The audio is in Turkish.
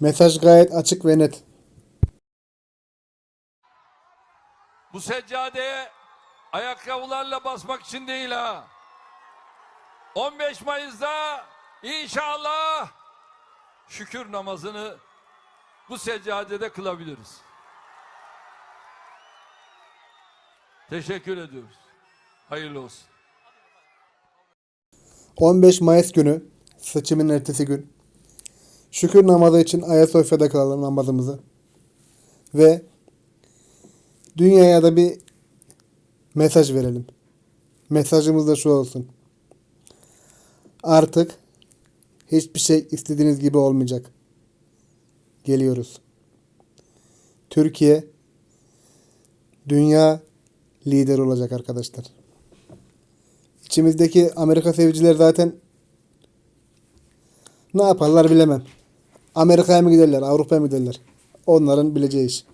Mesaj gayet açık ve net. Bu seccadeye ayakkabılarla basmak için değil ha. 15 Mayıs'ta inşallah şükür namazını bu seccadede kılabiliriz. Teşekkür ediyoruz. Hayırlı olsun. 15 Mayıs günü seçimin ertesi gün şükür namazı için Ayasofya'da kılalım namazımızı. Ve dünyaya da bir mesaj verelim. Mesajımız da şu olsun. Artık hiçbir şey istediğiniz gibi olmayacak. Geliyoruz. Türkiye dünya lider olacak arkadaşlar. İçimizdeki Amerika seviciler zaten ne yaparlar bilemem. Amerika'ya mı giderler, Avrupa'ya mı giderler? Onların bileceği iş.